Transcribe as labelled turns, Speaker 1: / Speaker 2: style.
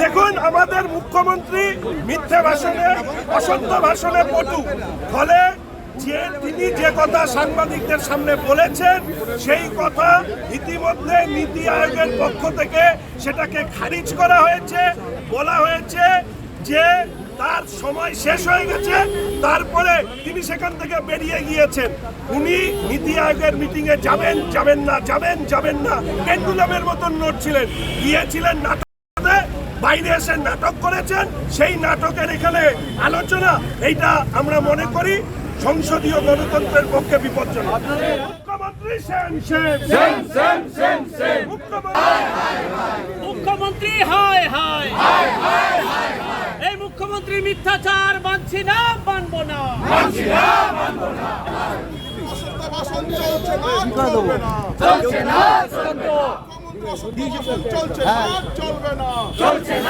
Speaker 1: দেখুন, আমাদের মুখ্যমন্ত্রী মিথ্যে ভাষণে, অসত্য ভাষণে পটু। ফলে যে তিনি যে কথা সাংবাদিকদের সামনে বলেছেন, সেই কথা ইতিমধ্যে নীতি আয়োগের পক্ষ থেকে সেটাকে খারিজ করা হয়েছে, বলা হয়েছে যে সময় শেষ হয়ে গেছে তারপরে তিনি সেখান থেকে বেরিয়ে গিয়েছেন। উনি নীতি আয়োগের মিটিংয়ে যাবেন যাবেন না যাবেন যাবেন না। পেন্ডুলামের মতন নড়ছিলেন গিয়েছিলেন নাটক বাইরে এসে নাটক করেছেন। সেই নাটকের এখানে আলোচনা এইটা আমরা মনে করি সংসদীয় গণতন্ত্রের পক্ষে বিপজ্জনক। মুখ্যমন্ত্রী সেন সেন
Speaker 2: সেন। সেন সেন সেন
Speaker 1: মুখ্যমন্ত্রী
Speaker 3: মুখ্যমন্ত্রী হায় হায় মুখ্যমন্ত্রী মিথ্যাচার মানছি না মানব না।
Speaker 4: মানছি না মানব না।
Speaker 2: চলছে না
Speaker 4: না। চলবে না।
Speaker 2: চলছে না।